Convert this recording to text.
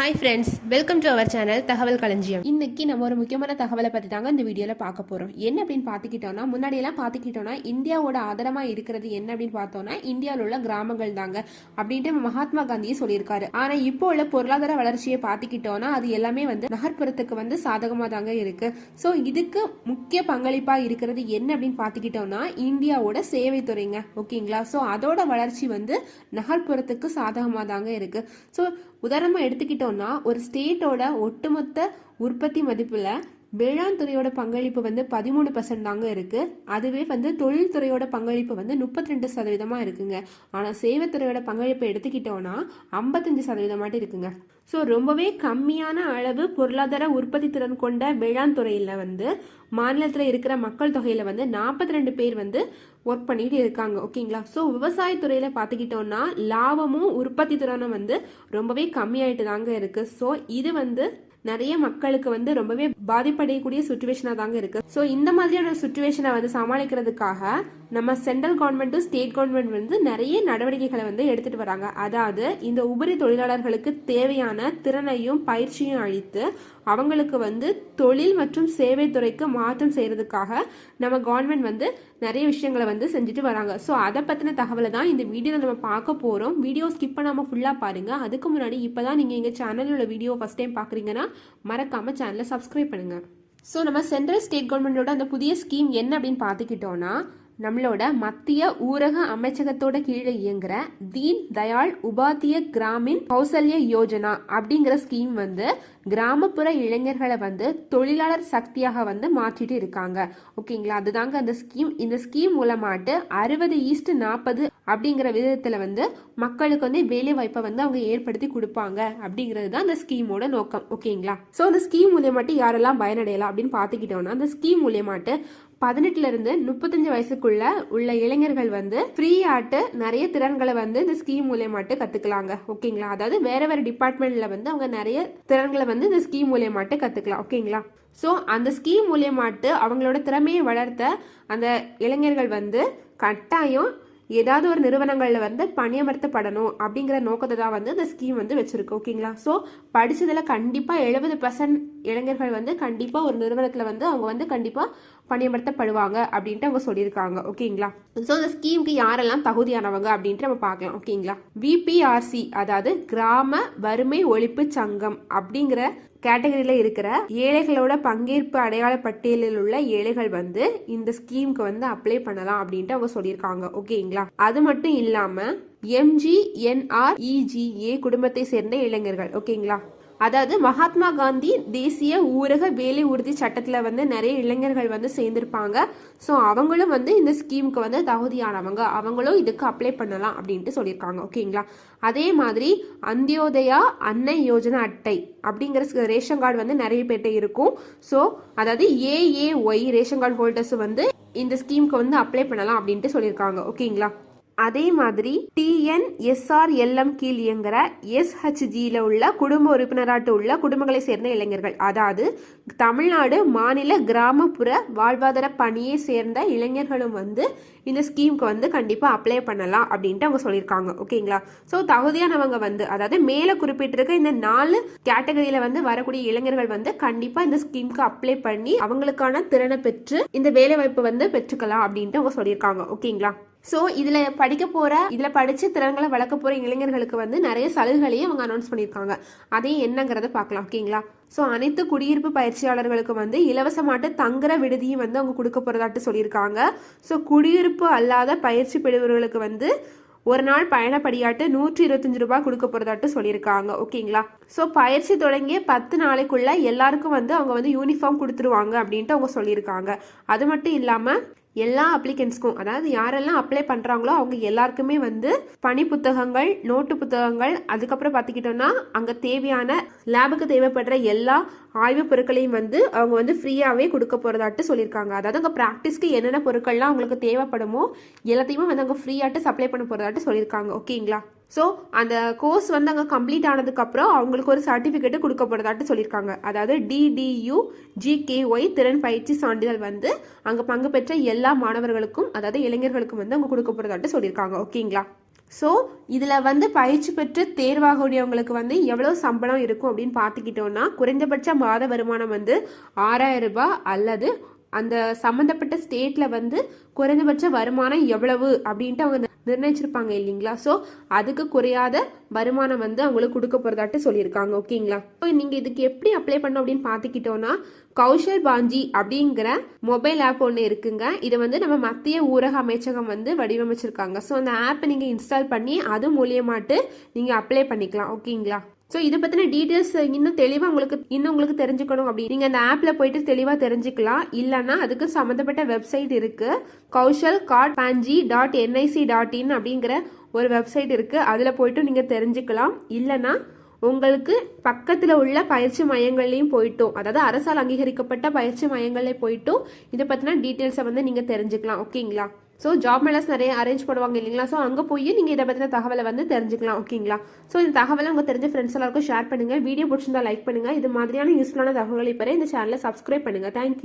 Hi friends welcome to our channel Thagaval Kalanjiyam இன்னைக்கு நம்ம ஒரு முக்கியமான தகவலை பற்றி தாங்க இந்த வீடியோவில் பார்க்க போகிறோம் என்ன அப்படின்னு பார்த்துக்கிட்டோம்னா முன்னாடியெல்லாம் பார்த்துக்கிட்டோம்னா இந்தியாவோட ஆதரமாக இருக்கிறது என்ன அப்படின்னு பார்த்தோம்னா இந்தியாவில் உள்ள கிராமங்கள் தாங்க அப்படின்ட்டு மகாத்மா காந்தியை சொல்லியிருக்காரு. ஆனால் இப்போ உள்ள பொருளாதார வளர்ச்சியை பார்த்துக்கிட்டோம்னா அது எல்லாமே வந்து நகர்ப்புறத்துக்கு வந்து சாதகமாக தாங்க இருக்கு. ஸோ இதுக்கு முக்கிய பங்களிப்பாக இருக்கிறது என்ன அப்படின்னு பார்த்துக்கிட்டோம்னா இந்தியாவோட சேவை துறைங்க. ஓகேங்களா? ஸோ அதோட வளர்ச்சி வந்து நகர்ப்புறத்துக்கு சாதகமாக தாங்க இருக்கு. ஸோ உதாரணமாக எடுத்துக்கிட்டோம்னா ஒரு ஸ்டேட்டோட ஒட்டுமொத்த உற்பத்தி மதிப்பில் வேளாண் துறையோட பங்களிப்பு வந்து பதிமூணு பர்சன்ட் தாங்க இருக்கு. அதுவே வந்து தொழில்துறையோட பங்களிப்பு வந்து முப்பத்தி ரெண்டு சதவீதமா இருக்குங்க. ஆனால் சேவைத்துறையோட பங்களிப்பை எடுத்துக்கிட்டோன்னா ஐம்பத்தஞ்சு சதவீதமாட்டி இருக்குங்க. ஸோ ரொம்பவே கம்மியான அளவு பொருளாதார உற்பத்தி திறன் கொண்ட வேளாண் துறையில் வந்து மாநிலத்தில் இருக்கிற மக்கள் தொகையில் வந்து நாற்பத்தி ரெண்டு பேர் வந்து ஒர்க் பண்ணிட்டு இருக்காங்க. ஓகேங்களா? ஸோ விவசாயத்துறையில் பார்த்துக்கிட்டோம்னா லாபமும் உற்பத்தி திறனும் வந்து ரொம்பவே கம்மியாயிட்டு தாங்க இருக்கு. ஸோ இது வந்து நிறைய மக்களுக்கு வந்து ரொம்பவே பாதிப்படையக்கூடிய சுச்சுவேஷனாக தாங்க இருக்கு. ஸோ இந்த மாதிரியான சுச்சுவேஷனை வந்து சமாளிக்கிறதுக்காக நம்ம சென்ட்ரல் கவர்மெண்ட்டும் ஸ்டேட் கவர்மெண்ட் வந்து நிறைய நடவடிக்கைகளை வந்து எடுத்துட்டு வராங்க. அதாவது இந்த உபரி தொழிலாளர்களுக்கு தேவையான திறனையும் பயிற்சியும் அளித்து அவங்களுக்கு வந்து தொழில் மற்றும் சேவை துறைக்கு மாற்றம் செய்யறதுக்காக நம்ம கவர்மெண்ட் வந்து நிறைய விஷயங்களை வந்து செஞ்சுட்டு வராங்க. ஸோ அதை பற்றின தகவலை தான் இந்த வீடியோவில் நம்ம பார்க்க போகிறோம் வீடியோ ஸ்கிப் பண்ணாமல் ஃபுல்லாக பாருங்கள் அதுக்கு முன்னாடி இப்போ தான் நீங்கள் எங்கள் சேனலில் உள்ள வீடியோ ஃபஸ்ட் டைம் பார்க்குறீங்கன்னா மறக்காமல் சேனலை சப்ஸ்கிரைப் பண்ணுங்கள் ஸோ நம்ம சென்ட்ரல் ஸ்டேட் கவர்மெண்டோட அந்த புதிய ஸ்கீம் என்ன அப்படின்னு பார்த்துக்கிட்டோன்னா நம்மளோட மத்திய ஊரக அமைச்சகத்தோட கீழே இயங்குற தீன் தயாள் உபாத்திய கிராமின் கௌசல்ய யோஜனா அப்படிங்கிற ஸ்கீம் வந்து கிராமப்புற இளைஞர்களை வந்து தொழிலாளர் சக்தியாக வந்து மாற்றிட்டு இருக்காங்க. ஓகேங்களா? அதுதாங்க அந்த ஸ்கீம் இந்த ஸ்கீம் மூலமாட்டு அறுபது ஈஸ்ட் நாற்பது அப்படிங்கிற விதத்தில் வந்து மக்களுக்கு வந்து வேலை வாய்ப்பை வந்து அவங்க ஏற்படுத்தி கொடுப்பாங்க அப்படிங்கிறது தான் அந்த ஸ்கீமோட நோக்கம். ஓகேங்களா? ஸோ அந்த ஸ்கீம் மூலியமாட்டு யாரெல்லாம் பயனடையலாம் அப்படின்னு பார்த்துக்கிட்டோம்னா அந்த ஸ்கீம் மூலியமாட்டு பதினெட்டுலேருந்து முப்பத்தஞ்சு வயசுக்குள்ள உள்ள இளைஞர்கள் வந்து ஃப்ரீ ஆட்டு நிறைய திறன்களை வந்து இந்த ஸ்கீம் மூலியமாட்டு கற்றுக்கலாங்க ஓகேங்களா அதாவது வேற வேற டிபார்ட்மெண்ட்ல வந்து அவங்க நிறைய திறன்களை வந்து இந்த ஸ்கீம் மூலியமாட்டு கற்றுக்கலாம் ஓகேங்களா ஸோ அந்த ஸ்கீம் மூலியமாட்டு அவங்களோட திறமையை வளர்த்த அந்த இளைஞர்கள் வந்து கட்டாயம் ஏதாவது ஒரு நிறுவனங்களில் வந்து பணியமர்த்தப்படணும் அப்படிங்கிற நோக்கத்தை தான் வந்து இந்த ஸ்கீம் வந்து வச்சுருக்கு. ஓகேங்களா ஸோ படித்ததில் கண்டிப்பாக எழுபது பர்சன்ட் இளைஞர்கள் வந்து கண்டிப்பாக ஒரு நிறுவனத்தில் வந்து அவங்க வந்து கண்டிப்பாக பணியமர்த்தப்படுவாங்க அப்படின்ட்டு அவங்க சொல்லியிருக்காங்க. ஓகேங்களா? ஸோ இந்த ஸ்கீமுக்கு யாரெல்லாம் தகுதியானவங்க அப்படின்ட்டு நம்ம பார்க்கலாம். ஓகேங்களா? விபிஆர்சி அதாவது கிராம வறுமை ஒழிப்பு சங்கம் அப்படிங்கிற கேட்டகரியில் இருக்கிற ஏழைகளோட பங்கேற்பு அடையாள பட்டியலில் உள்ள ஏழைகள் வந்து இந்த ஸ்கீமுக்கு வந்து அப்ளை பண்ணலாம் அப்படின்ட்டு அவங்க சொல்லியிருக்காங்க. ஓகேங்களா? அது மட்டும் இல்லாமல் எம்ஜிஎன்ஆர்இஜிஏ குடும்பத்தை சேர்ந்த இளைஞர்கள். ஓகேங்களா? அதாவது மகாத்மா காந்தி தேசிய ஊரக வேலை உறுதி சட்டத்தில் வந்து நிறைய இளைஞர்கள் வந்து சேர்ந்திருப்பாங்க. ஸோ அவங்களும் வந்து இந்த ஸ்கீமுக்கு வந்து தகுதியானவங்க. அவங்களும் இதுக்கு அப்ளை பண்ணலாம் அப்படின்ட்டு சொல்லியிருக்காங்க. ஓகேங்களா அதே மாதிரி அந்தியோதயா அன்னை யோஜனா அட்டை அப்படிங்கிற ரேஷன் கார்டு வந்து நிறைய பேர்கிட்ட இருக்கும். ஸோ அதாவது ஏஏஒய் ரேஷன் கார்டு ஹோல்டர்ஸ் வந்து இந்த ஸ்கீமுக்கு வந்து அப்ளை பண்ணலாம் அப்படின்ட்டு சொல்லியிருக்காங்க. ஓகேங்களா அதே மாதிரி டிஎன்எஸ்ஆர்எல்எம் கீழ் இயங்குகிற எஸ்ஹெச்ஜியில் உள்ள குடும்ப உறுப்பினராட்டு உள்ள குடும்பங்களை சேர்ந்த இளைஞர்கள். அதாவது தமிழ்நாடு மாநில கிராமப்புற வாழ்வாதார பணியை சேர்ந்த இளைஞர்களும் வந்து இந்த ஸ்கீமுக்கு வந்து கண்டிப்பாக அப்ளை பண்ணலாம் அப்படின்ட்டு அவங்க சொல்லியிருக்காங்க. ஓகேங்களா? ஸோ தகுதியானவங்க வந்து அதாவது மேலே குறிப்பிட்டிருக்க இந்த நாலு கேட்டகரியில் வந்து வரக்கூடிய இளைஞர்கள் வந்து கண்டிப்பாக இந்த ஸ்கீமுக்கு அப்ளை பண்ணி அவங்களுக்கான திறனை பெற்று இந்த வேலைவாய்ப்பு வந்து பெற்றுக்கலாம் அப்படின்ட்டு அவங்க சொல்லியிருக்காங்க. ஓகேங்களா? ஸோ இதில் படிக்க போகிற இதில் படித்து திறன்களை வளர்க்க போகிற இளைஞர்களுக்கு வந்து நிறைய சலுகைகளையும் அவங்க அனௌன்ஸ் பண்ணியிருக்காங்க. அதையும் என்னங்கிறத பார்க்கலாம் ஓகேங்களா ஸோ அனைத்து குடியிருப்பு பயிற்சியாளர்களுக்கு வந்து இலவசமாட்டு தங்குற விடுதியும் வந்து அவங்க கொடுக்க போகிறதாட்டு சொல்லியிருக்காங்க. ஸோ குடியிருப்பு அல்லாத பயிற்சி பெறுபவர்களுக்கு வந்து ஒரு நாள் பயணப்படியாட்டு நூற்றி இருபத்தஞ்சு ரூபாய் கொடுக்க போகிறதாட்டு சொல்லியிருக்காங்க ஓகேங்களா ஸோ பயிற்சி தொடங்கிய பத்து நாளைக்குள்ள எல்லாருக்கும் வந்து அவங்க வந்து யூனிஃபார்ம் கொடுத்துருவாங்க அப்படின்ட்டு அவங்க சொல்லியிருக்காங்க. அது மட்டும் இல்லாமல் எல்லா அப்ளிகன்ஸ்க்கும் அதாவது யாரெல்லாம் அப்ளை பண்ணுறாங்களோ அவங்க எல்லாருக்குமே வந்து பணி புத்தகங்கள் நோட்டு புத்தகங்கள் அதுக்கப்புறம் பார்த்துக்கிட்டோன்னா அங்கே தேவையான லேபுக்கு தேவைப்படுற எல்லா ஆய்வு பொருட்களையும் வந்து அவங்க வந்து ஃப்ரீயாகவே கொடுக்க போகிறதாட்டு சொல்லியிருக்காங்க. அதாவது அங்கே ப்ராக்டிஸ்க்கு என்னென்ன பொருட்கள்லாம் அவங்களுக்கு தேவைப்படுமோ எல்லாத்தையுமே வந்து அங்கே ஃப்ரீயாட்டு சப்ளை பண்ண போகிறதாட்டு சொல்லியிருக்காங்க. ஓகேங்களா ஸோ அந்த கோர்ஸ் வந்து அங்கே கம்ப்ளீட் ஆனதுக்கப்புறம் அவங்களுக்கு ஒரு சர்டிஃபிகேட்டு கொடுக்கப்படுறதாட்டு சொல்லியிருக்காங்க. அதாவது டிடியு ஜிகேஒய் திறன் பயிற்சி சான்றிதழ் வந்து அங்கே பங்கு பெற்ற எல்லா மாணவர்களுக்கும் அதாவது இளைஞர்களுக்கும் வந்து அவங்க கொடுக்க சொல்லியிருக்காங்க. ஓகேங்களா ஸோ இதில் வந்து பயிற்சி பெற்று தேர்வாகக்கூடியவங்களுக்கு வந்து எவ்வளோ சம்பளம் இருக்கும் அப்படின்னு பார்த்துக்கிட்டோன்னா குறைந்தபட்ச மாத வருமானம் வந்து ஆறாயிரம் ரூபாய் அல்லது அந்த சம்மந்தப்பட்ட ஸ்டேட்டில் வந்து குறைந்தபட்ச வருமானம் எவ்வளவு அப்படின்ட்டு அவங்க நிர்ணயிச்சிருப்பாங்க இல்லைங்களா? ஸோ அதுக்கு குறையாத வருமானம் வந்து அவங்களுக்கு கொடுக்க போகிறதாட்டு சொல்லியிருக்காங்க. ஓகேங்களா? ஸோ நீங்கள் இதுக்கு எப்படி அப்ளை பண்ணோம் அப்படின்னு பார்த்துக்கிட்டோன்னா கௌஷல் பாஞ்சி அப்படிங்கிற மொபைல் ஆப் ஒன்று இருக்குங்க. இதை வந்து நம்ம மத்திய ஊரக அமைச்சகம் வந்து வடிவமைச்சிருக்காங்க. ஸோ அந்த ஆப்பை நீங்கள் இன்ஸ்டால் பண்ணி அது மூலியமாட்டு நீங்கள் அப்ளை பண்ணிக்கலாம். ஓகேங்களா? ஸோ இதை பற்றின டீட்டெயில்ஸ் இன்னும் தெளிவாக உங்களுக்கு இன்னும் உங்களுக்கு தெரிஞ்சுக்கணும் அப்படி. நீங்கள் அந்த ஆப்பில் போயிட்டு தெளிவாக தெரிஞ்சுக்கலாம். இல்லைன்னா அதுக்கு சம்மந்தப்பட்ட வெப்சைட் இருக்குது Kaushal God Panjee dot NIC dot in அப்படிங்கிற ஒரு வெப்சைட் இருக்குது அதில் போயிட்டு நீங்கள் தெரிஞ்சுக்கலாம். இல்லைன்னா உங்களுக்கு பக்கத்தில் உள்ள பயிற்சி மையங்கள்லையும் போயிட்டும். அதாவது அரசால் அங்கீகரிக்கப்பட்ட பயிற்சி மையங்கள்லேயும் போயிட்டும். இதை பற்றின டீட்டெயில்ஸை வந்து நீங்கள் தெரிஞ்சுக்கலாம். ஓகேங்களா? ஸோ ஜாப் மேலஸ் நிறைய அரேஞ்ச் பண்ணுவாங்க இல்லைங்களா? ஸோ அங்கே போய் நீங்கள் இதை பற்றின தகவலை வந்து தெரிஞ்சுக்கலாம் ஓகேங்களா? ஸோ இந்த தகவலை உங்கள் தெரிஞ்ச ஃப்ரெண்ட்ஸ் எல்லாருக்கும் ஷேர் பண்ணுங்கள் வீடியோ பிடிச்சிருந்தா லைக் பண்ணுங்கள் இது மாதிரியான யூஸ்ஃபுல்லான தகவல்களை பெற இந்த சேனலை சப்ஸ்கிரைப் பண்ணுங்கள் தேங்க்யூ